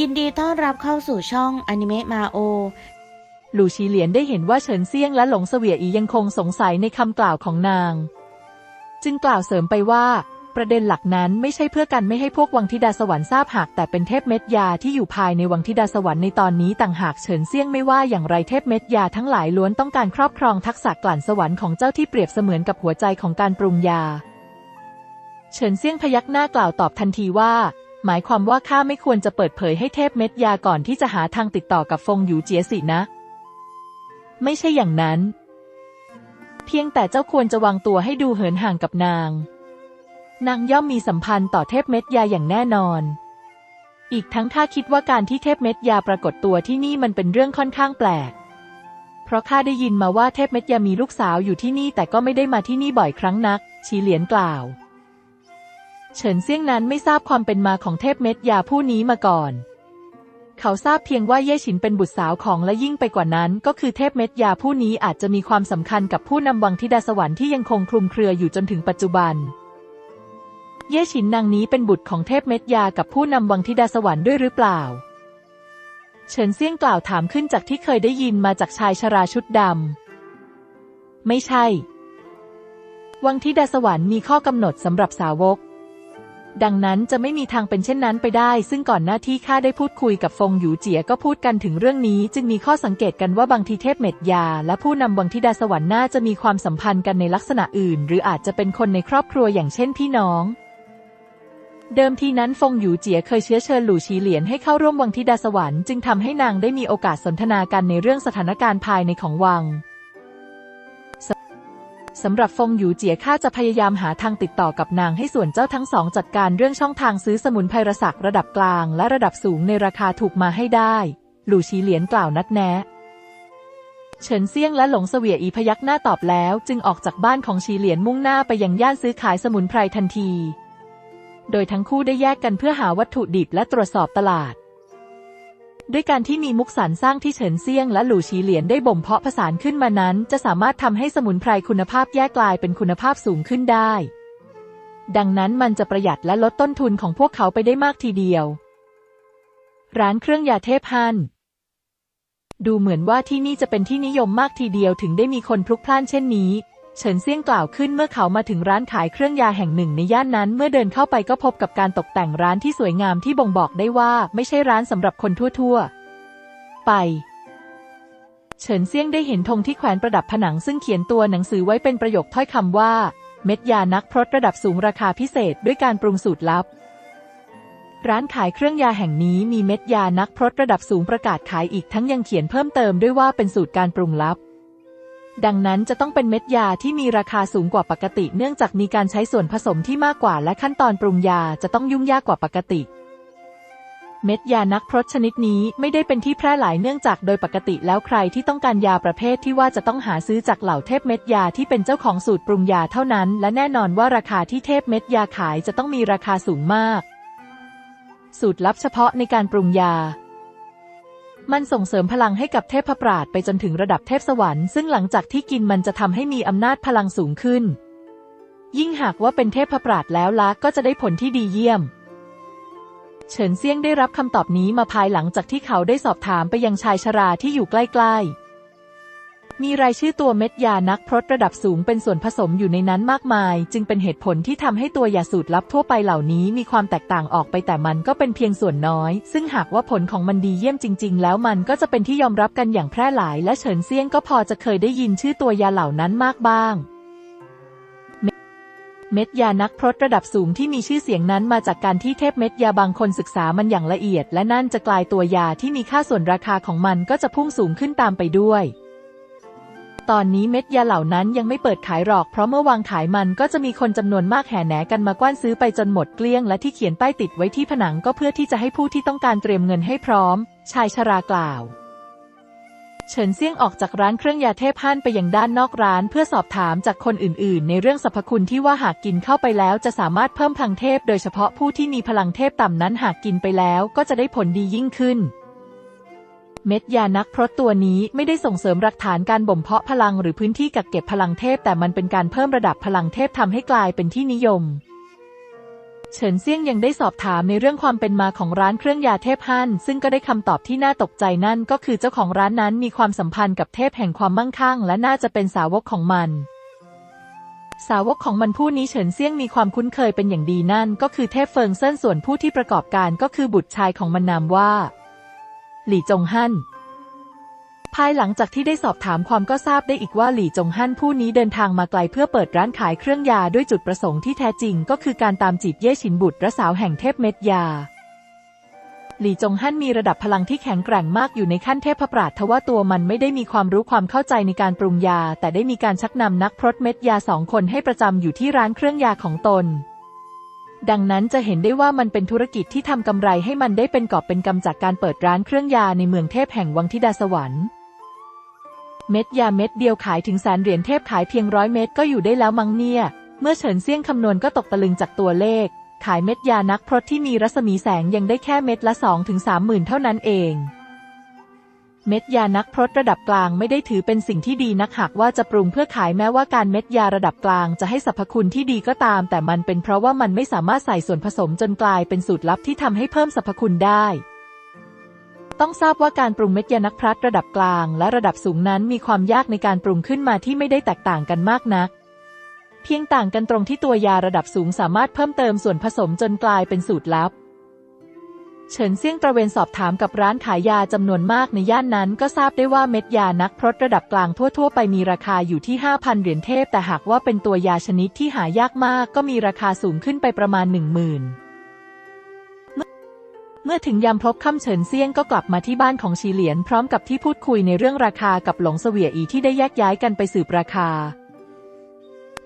ยินดีต้อนรับเข้าสู่ช่องอนิเมะมาโอ หลู่ชีเหลียนได้เห็นว่าเฉินเซี่ยงและหลงเสวียอียังคงสงสัยในคำกล่าวของนาง จึงกล่าวเสริมไปว่า ประเด็นหลักนั้นไม่ใช่เพื่อกันไม่ให้พวกวังธิดาสวรรค์ทราบหากแต่เป็นเทพเม็ดยาที่อยู่ภายในวังธิดาสวรรค์ในตอนนี้ต่างหากเฉินเซี่ยงไม่ว่าอย่างไรเทพเม็ดยาทั้งหลายล้วนต้องการครอบครองทักษะกลั่นสวรรค์ของเจ้าที่เปรียบเสมือนกับหัวใจของการปรุงยา เฉินเซี่ยงพยักหน้ากล่าวตอบทันทีว่า หมายความว่าข้าไม่ควรจะเปิดเผยให้เทพเม็ดยาก่อนที่จะหาทางติดต่อกับฟงหยูเจียสินะ ไม่ใช่อย่างนั้น เพียงแต่เจ้าควรจะวางตัวให้ดูเหินห่างกับนาง นางย่อมมีสัมพันธ์ต่อเทพเม็ดยาอย่างแน่นอน อีกทั้งข้าคิดว่าการที่เทพเม็ดยาปรากฏตัวที่นี่มันเป็นเรื่องค่อนข้างแปลก เพราะข้าได้ยินมาว่าเทพเม็ดยามีลูกสาวอยู่ที่นี่แต่ก็ไม่ได้มาที่นี่บ่อยครั้งนักชีเหลียนกล่าว เฉินเซี่ยงนั้นไม่ทราบความเป็นมาของเทพเม็ดยาผู้นี้มาก่อน เขาทราบเพียงว่าเย่ฉินเป็นบุตรสาวของและยิ่งไปกว่านั้น ก็คือเทพเม็ดยาผู้นี้อาจจะมีความสำคัญกับผู้นำวังธิดาสวรรค์ที่ยังคงคลุมเครืออยู่จนถึงปัจจุบัน เย่ฉินนางนี้เป็นบุตรของเทพเม็ดยากับผู้นำวังธิดาสวรรค์ด้วยหรือเปล่า เฉินเซี่ยงกล่าวถามขึ้นจากที่เคยได้ยินมาจากชายชราชุดดำไม่ใช่ วังธิดาสวรรค์มีข้อกำหนดสำหรับสาวก ดังนั้นจะไม่มีทางเป็นเช่นนั้นไปได้ ซึ่งก่อนหน้าที่ข้าได้พูดคุยกับฟงหยูเจียก็พูดกันถึงเรื่องนี้ จึงมีข้อสังเกตกันว่าบางทีเทพเม็ดยา และผู้นำวังธิดาสวรรค์น่าจะมีความสัมพันธ์กันในลักษณะอื่น หรืออาจจะเป็นคนในครอบครัวอย่างเช่นพี่น้องเดิมทีนั้นฟงหยูเจียเคยเชื้อเชิญหลู่ชีเหลียนให้เข้าร่วมวังธิดาสวรรค์จึงทำให้นางได้มีโอกาสสนทนากันในเรื่องสถานการณ์ภายในของวัง สำหรับฟงหยูเจียข้าจะพยายามหาทางติดต่อกับนางให้ส่วนเจ้าทั้งสองจัดการเรื่องช่องทางซื้อสมุนไพรสักระดับกลางและระดับสูงในราคาถูกมาให้ได้ หลู่ชีเหลียนกล่าวนัดแนะเฉินเซี่ยงและหลงเสวียอีพยักหน้าตอบแล้ว จึงออกจากบ้านของชีเหลียนมุ่งหน้าไปยังย่านซื้อขายสมุนไพรทันที โดยทั้งคู่ได้แยกกันเพื่อหาวัตถุดิบและตรวจสอบตลาด ด้วยการที่มีมุกสารสร้างที่เฉินเซียงและหลู่ชีเหลียนได้บ่มเพาะผสานขึ้นมานั้น จะสามารถทำให้สมุนไพรคุณภาพแยกกลายเป็นคุณภาพสูงขึ้นได้ ดังนั้นมันจะประหยัดและลดต้นทุนของพวกเขาไปได้มากทีเดียว ร้านเครื่องยาเทพฮันดูเหมือนว่าที่นี่จะเป็นที่นิยมมากทีเดียวถึงได้มีคนพลุกพล่านเช่นนี้ เฉินเซี่ยงกล่าวขึ้นเมื่อเขามาถึงร้านขายเครื่องยาแห่งหนึ่งในย่านนั้น เมื่อเดินเข้าไปก็พบกับการตกแต่งร้านที่สวยงามที่บ่งบอกได้ว่าไม่ใช่ร้านสำหรับคนทั่ว ๆ ไป เฉินเซี่ยงได้เห็นธงที่แขวนประดับผนังซึ่งเขียนตัวหนังสือไว้เป็นประโยคถ้อยคำว่า เม็ดยานักพรตระดับสูงราคาพิเศษด้วยการปรุงสูตรลับ ร้านขายเครื่องยาแห่งนี้มีเม็ดยานักพรตระดับสูงประกาศขายอีกทั้งยังเขียนเพิ่มเติมด้วยว่าเป็นสูตรการปรุงลับ ดังนั้นจะต้องเป็นเม็ดยาที่มีราคาสูงกว่าปกติ เนื่องจากมีการใช้ส่วนผสมที่มากกว่า และขั้นตอนปรุงยาจะต้องยุ่งยากกว่าปกติ เม็ดยานักพรตชนิดนี้ไม่ได้เป็นที่แพร่หลายเนื่องจากโดยปกติแล้วใครที่ต้องการยาประเภทที่ว่าจะต้องหาซื้อจากเหล่าเทพเม็ดยาที่เป็นเจ้าของสูตรปรุงยาเท่านั้น และแน่นอนว่าราคาที่เทพเม็ดยาขายจะต้องมีราคาสูงมาก สูตรลับเฉพาะในการปรุงยา มันส่งเสริมพลังให้กับเทพปราดไปจนถึงระดับเทพสวรรค์ซึ่งหลังจากที่กินมันจะทำให้มีอำนาจพลังสูงขึ้น ยิ่งหากว่าเป็นเทพปราดแล้วละก็จะได้ผลที่ดีเยี่ยม เฉินเซียงได้รับคำตอบนี้มาภายหลังจากที่เขาได้สอบถามไปยังชายชราที่อยู่ใกล้ๆ มีรายชื่อตัวเม็ดยานักพรตระดับสูงเป็นส่วนผสมอยู่ในนั้นมากมาย จึงเป็นเหตุผลที่ทำให้ตัวยาสูตรลับทั่วไปเหล่านี้มีความแตกต่างออกไปแต่มันก็เป็นเพียงส่วนน้อย ซึ่งหากว่าผลของมันดีเยี่ยมจริง ๆ แล้วมันก็จะเป็นที่ยอมรับกันอย่างแพร่หลาย และเฉินเซียงก็พอจะเคยได้ยินชื่อตัวยาเหล่านั้นมากบ้างเม็ดยานักพรตระดับสูงที่มีชื่อเสียงนั้นมาจากการที่เทพเม็ดยาบางคนศึกษามันอย่างละเอียด และนั่นจะกลายตัวยาที่มีค่าส่วนราคาของมันก็จะพุ่งสูงขึ้นตามไปด้วย ตอนนี้เม็ดยาเหล่านั้นยังไม่เปิดขายหรอก เพราะเมื่อวางขายมันก็จะมีคนจำนวนมากแห่แหนกันมากว้านซื้อไปจนหมดเกลี้ยง และที่เขียนป้ายติดไว้ที่ผนังก็เพื่อที่จะให้ผู้ที่ต้องการเตรียมเงินให้พร้อม ชายชรากล่าว เฉินเซี่ยงออกจากร้านเครื่องยาเทพฮั่นไปยังด้านนอกร้านเพื่อสอบถามจากคนอื่น ๆ ในเรื่องสรรพคุณที่ว่าหากกินเข้าไปแล้วจะสามารถเพิ่มพลังเทพ โดยเฉพาะผู้ที่มีพลังเทพต่ำนั้นหากกินไปแล้วก็จะได้ผลดียิ่งขึ้น เม็ดยานักพรตตัวนี้ไม่ได้ส่งเสริมหลักฐานการบ่มเพาะพลังหรือพื้นที่กักเก็บพลังเทพ แต่มันเป็นการเพิ่มระดับพลังเทพทำให้กลายเป็นที่นิยม เฉินเซี่ยงยังได้สอบถามในเรื่องความเป็นมาของร้านเครื่องยาเทพฮั่นซึ่งก็ได้คำตอบที่น่าตกใจนั่นก็คือเจ้าของร้านนั้นมีความสัมพันธ์กับเทพแห่งความมั่งคั่ง และน่าจะเป็นสาวกของมันสาวกของมันผู้นี้เฉินเซี่ยงมีความคุ้นเคยเป็นอย่างดีนั่น ก็คือเทพเฟิงเซินส่วนผู้ที่ประกอบการก็คือบุตรชายของมันนามว่า หลี่จงฮั่นภายหลังจากที่ได้สอบถามความก็ทราบได้อีกว่าหลี่จงฮั่นผู้นี้เดินทางมาไกลเพื่อเปิดร้านขายเครื่องยาด้วยจุดประสงค์ที่แท้จริงก็คือการตามจีบเย่ฉินบุตรสาวแห่งเทพเม็ดยา หลี่จงฮั่นมีระดับพลังที่แข็งแกร่งมากอยู่ในขั้นเทพปราชทว่าตัวมันไม่ได้มีความรู้ความเข้าใจในการปรุงยา แต่ได้มีการชักนำนักพรตเม็ดยาสองคนให้ประจำอยู่ที่ร้านเครื่องยาของตน ดังนั้นจะเห็นได้ว่ามันเป็นธุรกิจที่ทำกำไรให้มันได้เป็นกอบเป็นกำจากการเปิดร้านเครื่องยาในเมืองเทพแห่งวังธิดาสวรรค์เม็ดยาเม็ดเดียวขายถึงแสนเหรียญเทพขายเพียงร้อยเม็ดก็อยู่ได้แล้วมั้งเนี่ย เมื่อเฉินเซี่ยงคำนวณก็ตกตะลึงจากตัวเลข ขายเม็ดยานักพรตที่มีรัศมีแสงยังได้แค่เม็ดละ2ถึง3หมื่นเท่านั้นเอง เม็ดยานักพรตระดับกลางไม่ได้ถือเป็นสิ่งที่ดีนักหากว่าจะปรุงเพื่อขายแม้ว่าการเม็ดยาระดับกลางจะให้สรรพคุณที่ดีก็ตาม แต่มันเป็นเพราะว่ามันไม่สามารถใส่ส่วนผสมจนกลายเป็นสูตรลับที่ทำให้เพิ่มสรรพคุณได้ ต้องทราบว่าการปรุงเม็ดยานักพลัดระดับกลางและระดับสูงนั้นมีความยากในการปรุงขึ้นมาที่ไม่ได้แตกต่างกันมากนักเพียงต่างกันตรงที่ตัวยาระดับสูงสามารถเพิ่มเติมส่วนผสมจนกลายเป็นสูตรลับ เฉินเซี่ยงตระเวนสอบถามกับร้านขายยาจำนวนมากในย่านนั้น ก็ทราบได้ว่าเม็ดยานักพรตระดับกลางทั่ว ๆ ไปมีราคาอยู่ที่ 5,000 เหรียญเทพ แต่หากว่าเป็นตัวยาชนิดที่หายากมากก็มีราคาสูงขึ้นไปประมาณ 10,000เมื่อถึงยามพบค่ำเฉินเซียงก็กลับมาที่บ้านของชีเหลียนพร้อมกับที่พูดคุยในเรื่องราคากับหลงเสวียอีที่ได้แยกย้ายกันไปสืบราคา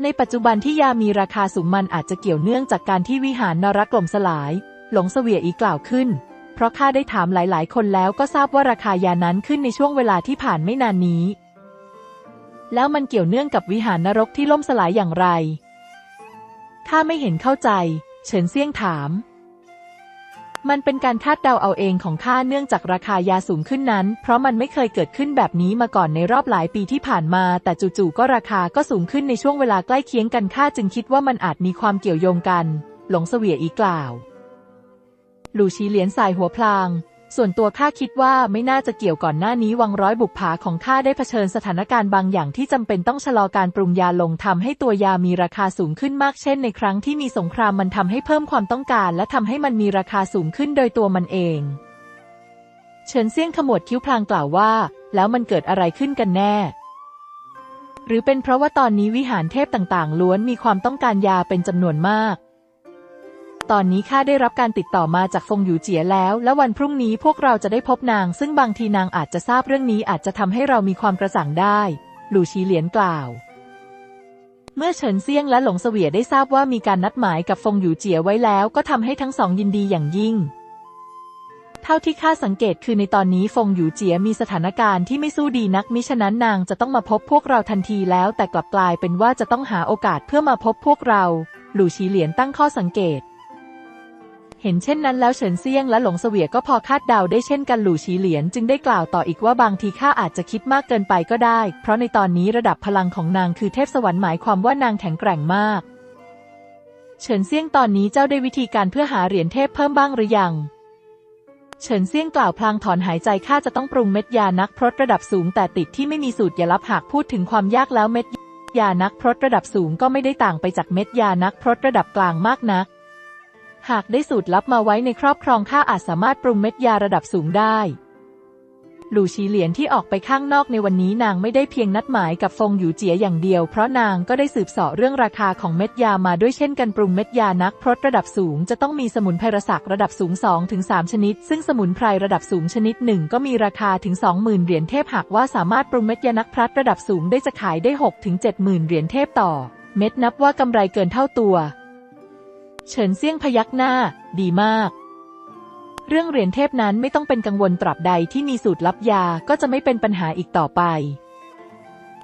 ในปัจจุบันที่ยามีราคาสูงมันอาจจะเกี่ยวเนื่องจากการที่วิหารนรกล่มสลาย หลงเสวียอีกล่าวขึ้น เพราะข้าได้ถามหลายๆ คนแล้วก็ทราบว่าราคายานั้นขึ้นในช่วงเวลาที่ผ่านไม่นานนี้ แล้วมันเกี่ยวเนื่องกับวิหารนรกที่ล่มสลายอย่างไร ข้าไม่เห็นเข้าใจ เฉินเซี่ยงถาม มันเป็นการคาดเดาเอาเองของข้าเนื่องจากราคายาสูงขึ้นนั้น เพราะมันไม่เคยเกิดขึ้นแบบนี้มาก่อนในรอบหลายปีที่ผ่านมา แต่จู่ๆก็ราคาก็สูงขึ้นในช่วงเวลาใกล้เคียงกันข้าจึงคิดว่ามันอาจมีความเกี่ยวโยงกัน หลงเสวียอีกล่าว ลู่ชีเหลียนสายหัวพลาง ส่วนตัวข้าคิดว่าไม่น่าจะเกี่ยวก่อนหน้านี้วังร้อยบุปผาของข้าได้เผชิญสถานการณ์บางอย่างที่จำเป็นต้องชะลอการปรุงยาลงทำให้ตัวยามีราคาสูงขึ้นมากเช่นในครั้งที่มีสงครามมันทำให้เพิ่มความต้องการและทำให้มันมีราคาสูงขึ้นโดยตัวมันเอง เฉินเซี่ยงขมวดคิ้วพลางกล่าวว่า แล้วมันเกิดอะไรขึ้นกันแน่หรือเป็นเพราะว่าตอนนี้วิหารเทพต่างๆ ล้วนมีความต้องการยาเป็นจำนวนมาก ตอนนี้ข้าได้รับการติดต่อมาจากฟงหยูเจียแล้ว และวันพรุ่งนี้พวกเราจะได้พบนาง ซึ่งบางทีนางอาจจะทราบเรื่องนี้อาจจะทำให้เรามีความกระจ่งได้ หลู่ชีเหลียนกล่าว เมื่อเฉินเซียงและหลงเสวียได้ทราบว่ามีการนัดหมายกับฟงหยูเจียไว้แล้ว ก็ทำให้ทั้งสองยินดีอย่างยิ่ง เท่าที่ข้าสังเกตคือในตอนนี้ฟงหยูเจียมีสถานการณ์ที่ไม่สู้ดีนักมิฉะนั้นนางจะต้องมาพบพวกเราทันทีแล้ว แต่กลับกลายเป็นว่าจะต้องหาโอกาสเพื่อมาพบพวกเรา หลู่ชีเหลียนตั้งข้อสังเกต เห็นเช่นนั้นแล้วเฉินเซี่ยงและหลงเสวียก็พอคาดเดาได้เช่นกันหลู่ชีเหลียนจึงได้กล่าวต่ออีกว่าบางทีข้าอาจจะคิดมากเกินไปก็ได้ เพราะในตอนนี้ระดับพลังของนางคือเทพสวรรค์หมายความว่านางแข็งแกร่งมาก เฉินเซี่ยงตอนนี้เจ้าได้วิธีการเพื่อหาเหรียญเทพเพิ่มบ้างหรือยัง เฉินเซี่ยงกล่าวพลางถอนหายใจข้าจะต้องปรุงเม็ดยานักพรตระดับสูงแต่ติดที่ไม่มีสูตรยาลับหากพูดถึงความยากแล้วเม็ดยานักพรตระดับสูงก็ไม่ได้ต่างไปจากเม็ดยานักพรตระดับกลางมากนัก หากได้สูตรลับมาไว้ในครอบครองข้าอาจสามารถปรุงเม็ดยาระดับสูงได้ หลู่ชีเหลียนที่ออกไปข้างนอกในวันนี้นางไม่ได้เพียงนัดหมายกับฟงหยูเจียอย่างเดียว เพราะนางก็ได้สืบเสาะเรื่องราคาของเม็ดยามาด้วยเช่นกันปรุงเม็ดยานักพรตระดับสูงจะต้องมีสมุนไพรศักระดับสูง2ถึง3ชนิด ซึ่งสมุนไพรระดับสูงชนิดหนึ่งก็มีราคาถึง 20,000 เหรียญเทพหากว่าสามารถปรุงเม็ดยานักพลัดระดับสูงได้จะขายได้6ถึง70,000 เหรียญเทพต่อ เม็ดนับว่ากำไรเกินเท่าตัว เฉินเซี่ยงพยักหน้า ดีมาก เรื่องเหรียญเทพนั้นไม่ต้องเป็นกังวลตราบใดที่มีสูตรลับยาก็จะไม่เป็นปัญหาอีกต่อไป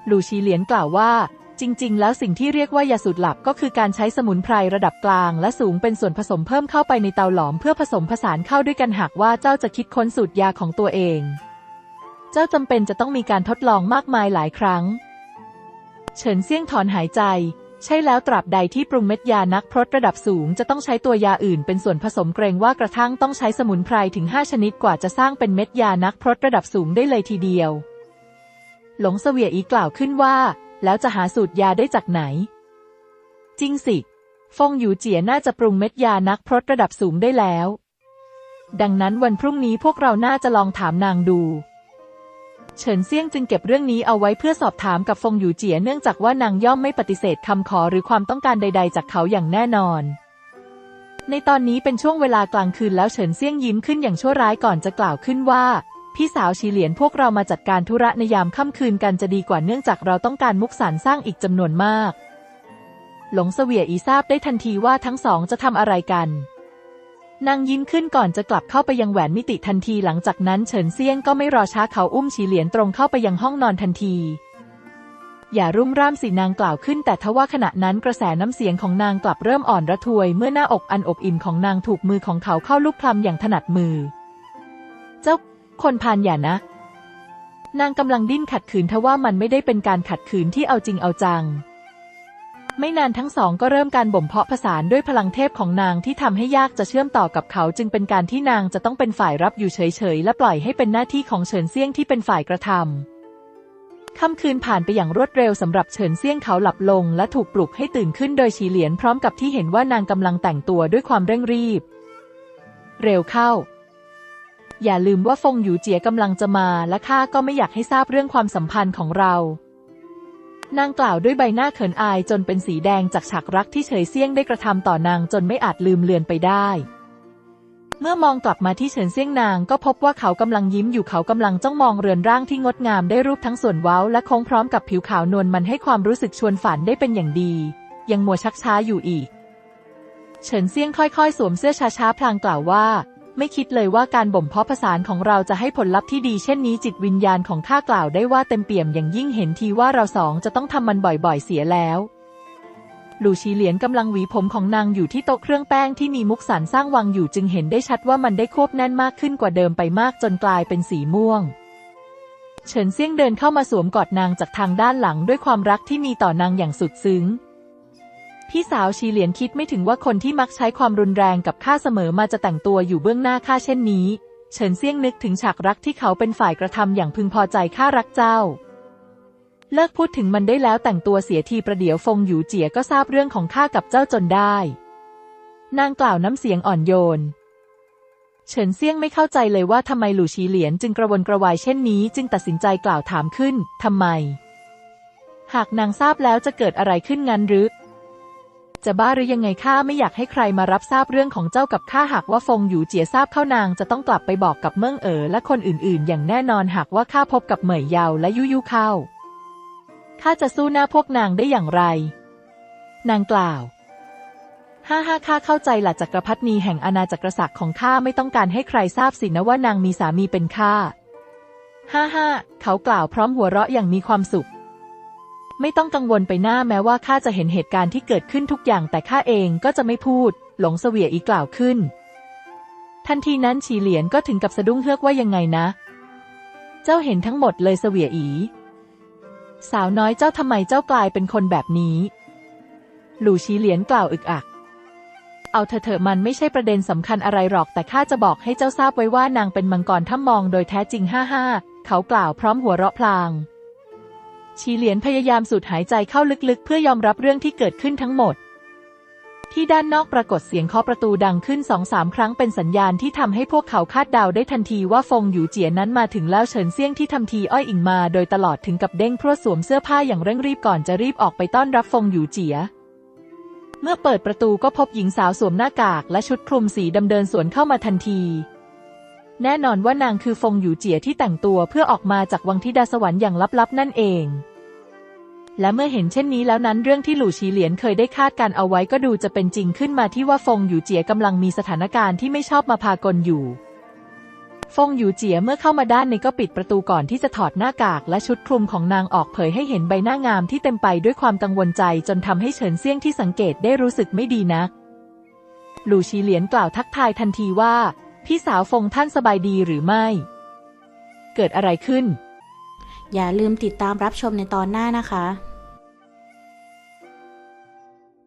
หลูชีเหลียนกล่าวว่า จริง ๆ แล้วสิ่งที่เรียกว่ายาสูตรลับก็คือการใช้สมุนไพรระดับกลาง และสูงเป็นส่วนผสมเพิ่มเข้าไปในเตาหลอมเพื่อผสมผสานเข้าด้วยกันหากว่าเจ้าจะคิดค้นสูตรยาของตัวเอง เจ้าจำเป็นจะต้องมีการทดลองมากมายหลายครั้ง เฉินเซี่ยงถอนหายใจ ใช่แล้วตราบใดที่ปรุงเม็ดยานักพรตระดับสูงจะต้องใช้ตัวยาอื่นเป็นส่วนผสมเกรงว่ากระทั่งต้องใช้สมุนไพรถึง 5 ชนิดกว่าจะสร้างเป็นเม็ดยานักพรตระดับสูงได้เลยทีเดียว หลงเสวียอีกล่าวขึ้นว่า แล้วจะหาสูตรยาได้จากไหน จริงสิฟงหยูเจียน่าจะปรุงเม็ดยานักพรตระดับสูงได้แล้ว ดังนั้นวันพรุ่งนี้พวกเราน่าจะลองถามนางดู เฉินเซี่ยงจึงเก็บเรื่องนี้เอาไว้เพื่อสอบถามกับฟงหยูเจียเนื่องจากว่านางย่อมไม่ปฏิเสธคำขอหรือความต้องการใด ๆ จากเขาอย่างแน่นอน ในตอนนี้เป็นช่วงเวลากลางคืนแล้วเฉินเซี่ยงยิ้มขึ้นอย่างชั่วร้ายก่อนจะกล่าวขึ้นว่า พี่สาวชีเหลียนพวกเรามาจัดการธุระในยามค่ำคืนกันจะดีกว่าเนื่องจากเราต้องการมุกสารสร้างอีกจำนวนมาก หลงเสวียอีทราบได้ทันทีว่าทั้งสองจะทำอะไรกัน นางยิ้มขึ้นก่อนจะกลับเข้าไปยังแหวนมิติทันทีหลังจากนั้นเฉินเซียงก็ไม่รอช้าเขาอุ้มฉีเหลียนตรงเข้าไปยังห้องนอนทันที อย่ารุ่มร่ามสินางกล่าวขึ้น แต่ทว่าขณะนั้นกระแสน้ำเสียงของนางกลับเริ่มอ่อนระทวยเมื่อหน้าอกอันอบอิ่มของนางถูกมือของเขาเข้าลูบคลำอย่างถนัดมือ เจ้าคนพานอย่านะ นางกำลังดิ้นขัดขืนทว่ามันไม่ได้เป็นการขัดขืนที่เอาจริงเอาจัง ไม่นานทั้งสองก็เริ่มการบ่มเพาะผสานด้วยพลังเทพของนางที่ทำให้ยากจะเชื่อมต่อกับเขาจึงเป็นการที่นางจะต้องเป็นฝ่ายรับอยู่เฉยๆ และปล่อยให้เป็นหน้าที่ของเฉินเซี่ยงที่เป็นฝ่ายกระทำค่ำคืนผ่านไปอย่างรวดเร็วสำหรับเฉินเซี่ยงเขาหลับลง และถูกปลุกให้ตื่นขึ้นโดยฉีเหลียนพร้อมกับที่เห็นว่านางกำลังแต่งตัวด้วยความเร่งรีบ เร็วเข้า อย่าลืมว่าฟงหยูเจียกำลังจะมาและข้าก็ไม่อยากให้ทราบเรื่องความสัมพันธ์ของเรา นางกล่าวด้วยใบหน้าเขินอายจนเป็นสีแดงจากฉากรักที่เฉยเซี่ยงได้กระทำต่อนางจนไม่อาจลืมเลือนไปได้ เมื่อมองกลับมาที่เฉินเซี่ยงนางก็พบว่าเขากำลังยิ้มอยู่เขากำลังจ้องมองเรือนร่างที่งดงามได้รูปทั้งส่วนเว้าและโค้งพร้อมกับผิวขาวนวลมันให้ความรู้สึกชวนฝันได้เป็นอย่างดี ยังมัวชักช้าอยู่อีก เฉินเซี่ยงค่อยๆ สวมเสื้อช้าๆพลางกล่าวว่า ไม่คิดเลยว่าการบ่มเพาะผสานของเราจะให้ผลลัพธ์ที่ดีเช่นนี้จิตวิญญาณของข้ากล่าวได้ว่าเต็มเปี่ยมอย่างยิ่งเห็นทีว่าเราสองจะต้องทำมันบ่อยๆเสียแล้วหลู่ชีเหลียนกำลังหวีผมของนางอยู่ที่โต๊ะเครื่องแป้งที่มีมุกสารสร้างวางอยู่จึงเห็นได้ชัดว่ามันได้ควบแน่นมากขึ้นกว่าเดิมไปมากจนกลายเป็นสีม่วง เฉินเซี่ยงเดินเข้ามาสวมกอดนางจากทางด้านหลังด้วยความรักที่มีต่อนางอย่างสุดซึ้ง พี่สาวชีเหลียนคิดไม่ถึงว่าคนที่มักใช้ความรุนแรงกับข้าเสมอมาจะแต่งตัวอยู่เบื้องหน้าข้าเช่นนี้ เฉินเซี่ยงนึกถึงฉากรักที่เขาเป็นฝ่ายกระทำอย่างพึงพอใจข้ารักเจ้า เลิกพูดถึงมันได้แล้วแต่งตัวเสียทีประเดี๋ยวฟงหยูเจียก็ทราบเรื่องของข้ากับเจ้าจนได้ นางกล่าวน้ำเสียงอ่อนโยน เฉินเซี่ยงไม่เข้าใจเลยว่าทำไมหลู่ชีเหลียนจึงกระวนกระวายเช่นนี้ จึงตัดสินใจกล่าวถามขึ้นทำไม หากนางทราบแล้วจะเกิดอะไรขึ้นงั้นหรือ จะบ้าหรือยังไงข้าไม่อยากให้ใครมารับทราบเรื่องของเจ้ากับข้าหากว่าฟงหยูเจียทราบเข้านางจะต้องกลับไปบอกกับเมิ่งเอ๋อและคนอื่นๆ อย่างแน่นอนหากว่าข้าพบกับเหมยเยาและยุยุเข้าข้าจะสู้หน้าพวกนางได้อย่างไร นางกล่าวห้าห้าข้าเข้าใจหละจักรพรรดินีแห่งอาณาจักรศักดิ์ของข้าไม่ต้องการให้ใครทราบสินะว่านางมีสามีเป็นข้าห้าห้าเขากล่าวพร้อมหัวเราะอย่างมีความสุข ไม่ต้องกังวลไปหน้าแม้ว่าข้าจะเห็นเหตุการณ์ที่เกิดขึ้นทุกอย่างแต่ข้าเองก็จะไม่พูด หลงเสวียอีกล่าวขึ้น ทันทีนั้นฉีเหลียนก็ถึงกับสะดุ้งเฮือกว่ายังไงนะ เจ้าเห็นทั้งหมดเลยเสวียอี สาวน้อยเจ้าทำไมเจ้ากลายเป็นคนแบบนี้ หลู่ชีเหลียนกล่าวอึกอัก เอาเถอะเถอะมันไม่ใช่ประเด็นสำคัญอะไรหรอกแต่ข้าจะบอกให้เจ้าทราบไว้ว่านางเป็นมังกรถ้ามองโดยแท้จริงห้าห้าเขากล่าวพร้อมหัวเราะพลาง ชีเหลียนพยายามสูดหายใจเข้าลึกๆ เพื่อยอมรับเรื่องที่เกิดขึ้นทั้งหมด ที่ด้านนอกปรากฏเสียงเคาะประตูดังขึ้นสองสามครั้งเป็นสัญญาณที่ทำให้พวกเขาคาดเดาได้ทันทีว่าฟงหยูเจียนั้นมาถึงแล้วเฉินเซี่ยงที่ทำทีอ้อยอิงมาโดยตลอดถึงกับเด้งพรวดสวมเสื้อผ้าอย่างเร่งรีบก่อนจะรีบออกไปต้อนรับฟงหยูเจียเมื่อเปิดประตูก็พบหญิงสาวสวมหน้ากากและชุดคลุมสีดำเดินสวนเข้ามาทันที แน่นอนว่านางคือฟงหยูเจียที่แต่งตัวเพื่อออกมาจากวังธิดาสวรรค์อย่างลับๆนั่นเอง และเมื่อเห็นเช่นนี้แล้วนั้นเรื่องที่หลู่ชีเหลียนเคยได้คาดการเอาไว้ก็ดูจะเป็นจริงขึ้นมาที่ว่าฟงหยูเจียกำลังมีสถานการณ์ที่ไม่ชอบมาพากลอยู่ ฟงหยูเจียเมื่อเข้ามาด้านในก็ปิดประตูก่อนที่จะถอดหน้ากากและชุดคลุมของนางออกเผยให้เห็นใบหน้างามที่เต็มไปด้วยความกังวลใจจนทำให้เฉินเซี่ยงที่สังเกตได้รู้สึกไม่ดีนักหลู่ชีเหลียนกล่าวทักทายทันทีว่า พี่สาวฟงท่านสบายดีหรือไม่ เกิดอะไรขึ้น อย่าลืมติดตามรับชมในตอนหน้านะคะ